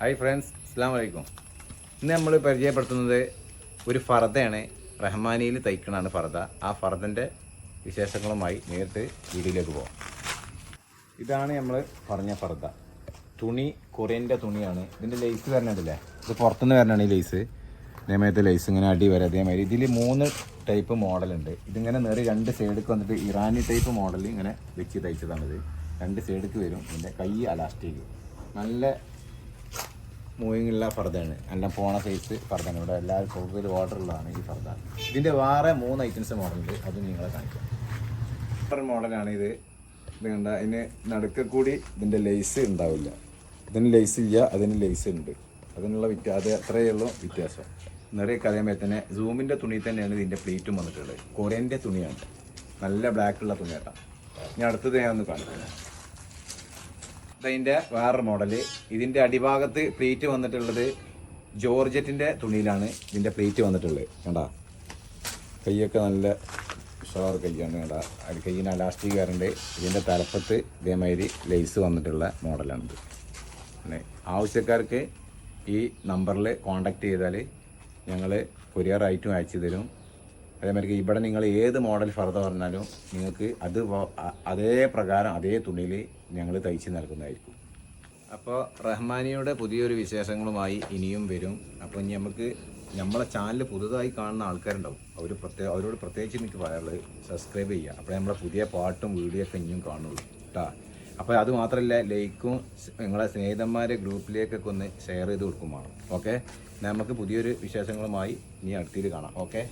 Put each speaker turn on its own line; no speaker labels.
Hi friends അസ്സാം വലൈക്കും ഇന്ന് നമ്മൾ പരിചയപ്പെടുത്തുന്നത് ഒരു ഫർദയാണ് റഹ്മാനിയിൽ തയ്ക്കണാണ് ഫർദ ആ ഫർദന്റെ വിശേഷങ്ങളുമായി നേരിട്ട് വീഡിയോയിലേക്ക് പോകാം ഇതാണ് നമ്മൾ പറഞ്ഞ ഫർദ തുണി കൊറിയന്റെ തുണിയാണ്. ഇതിന്റെ ലേസ് വരണതില്ലേ? ഇത് പുറത്തുനിന്ന് വരണതാണ് ഈ ലേസ് അതേമാതിരി ലേസ് ഇങ്ങനെ അടി വരെ അതേമാതിരി ഇതിൽ മൂന്ന് ടൈപ്പ് മോഡലുണ്ട്. ഇതിങ്ങനെ നേരെ രണ്ട് സൈഡിലേക്ക് വന്നിട്ട് ഇറാനി ടൈപ്പ് മോഡൽ ഇങ്ങനെ വെച്ച് തയ്ച്ചതാണിത്. രണ്ട് സൈഡിലേക്ക് വരും. ഇതിന്റെ കൈ അലാസ്റ്റിക് നല്ല മൂവിങ് ഉള്ള ഫർദാണ്. എല്ലാം പോണ സൈസ് ഫർദാണ്. ഇവിടെ എല്ലാവരും കൂടുതൽ ഓർഡർ ഉള്ളതാണ് ഈ ഫർദ. ഇതിന്റെ വേറെ മൂന്ന് ഐറ്റംസ് മോഡലുണ്ട് അത് നിങ്ങളെ കാണിക്കാം. വേറെ മോഡലാണ് ഇത്. ഇത് കണ്ട അതിന് നടുക്ക കൂടി ഇതിന്റെ ലേസ് ഉണ്ടാവില്ല. ഇതിന് ലേസ് ഇല്ല അതിന് ലേസ് ഉണ്ട്. അതിനുള്ള വ്യത്യാസം അത് അത്രയേ ഉള്ളൂ വ്യത്യാസം. നിറയെ കറിയാൻ തന്നെ. സൂമിന്റെ തുണി തന്നെയാണ് ഇതിന്റെ പ്ലേറ്റും വന്നിട്ടുള്ളത്. കൊറിയന്റെ തുണിയാണ്. നല്ല ബ്ലാക്ക് ഉള്ള തുണിയാട്ടാ. ഇനി അടുത്തത് ഞാൻ ഒന്ന് കാണിക്കാം. ഇതിന്റെ വേറൊരു മോഡൽ. ഇതിന്റെ അടിഭാഗത്ത് പ്ലേറ്റ് വന്നിട്ടുള്ളത് ജോർജറ്റിന്റെ തുണിയിലാണ് ഇതിന്റെ പ്ലേറ്റ് വന്നിട്ടുള്ളത്. കണ്ടാ? കൈയൊക്കെ നല്ല ഉഷാർ കൈയാണ് കണ്ടാ? അത് കൈയിന് അലാസ്റ്റിക് കയറുണ്ട്. ഇതിന്റെ തലപ്പത്ത് ഇതേമാതിരി ലേസ് വന്നിട്ടുള്ള മോഡലാണിത്. ആവശ്യക്കാർക്ക് ഈ നമ്പറിൽ കോണ്ടാക്ട് ചെയ്താൽ ഞങ്ങൾ കൊറിയർ ഐറ്റം അയച്ചു തരും. അതേമാതിരി ഇവിടെ നിങ്ങൾ ഏത് മോഡൽ ഫർദ പറഞ്ഞാലും നിങ്ങൾക്ക് അത് അതേ പ്രകാരം അതേ തുണിയിൽ ഞങ്ങൾ തയ്ച്ച് നൽകുന്നതായിരിക്കും. അപ്പോൾ റഹ്മാനിയുടെ പുതിയൊരു വിശേഷങ്ങളുമായി ഇനിയും വരും. അപ്പോൾ ഇനി നമുക്ക് നമ്മളെ ചാനൽ പുതുതായി കാണുന്ന ആൾക്കാരുണ്ടാവും. അവർ പ്രത്യേക അവരോട് പ്രത്യേകിച്ച് എനിക്ക് പറയാനുള്ളത് സബ്സ്ക്രൈബ് ചെയ്യുക. അപ്പോൾ നമ്മളെ പുതിയ പാട്ടും വീഡിയോ ഒക്കെ ഇനിയും കാണുള്ളൂ. കേട്ടോ അപ്പോൾ അത് മാത്രമല്ല ലൈക്കും നിങ്ങളെ സ്നേഹിതന്മാരെ ഗ്രൂപ്പിലേക്കൊക്കെ ഒന്ന് ഷെയർ ചെയ്ത് കൊടുക്കും ഓക്കെ നമുക്ക് പുതിയൊരു വിശേഷങ്ങളുമായി ഇനി അടുത്തിൽ കാണാം. ഓക്കെ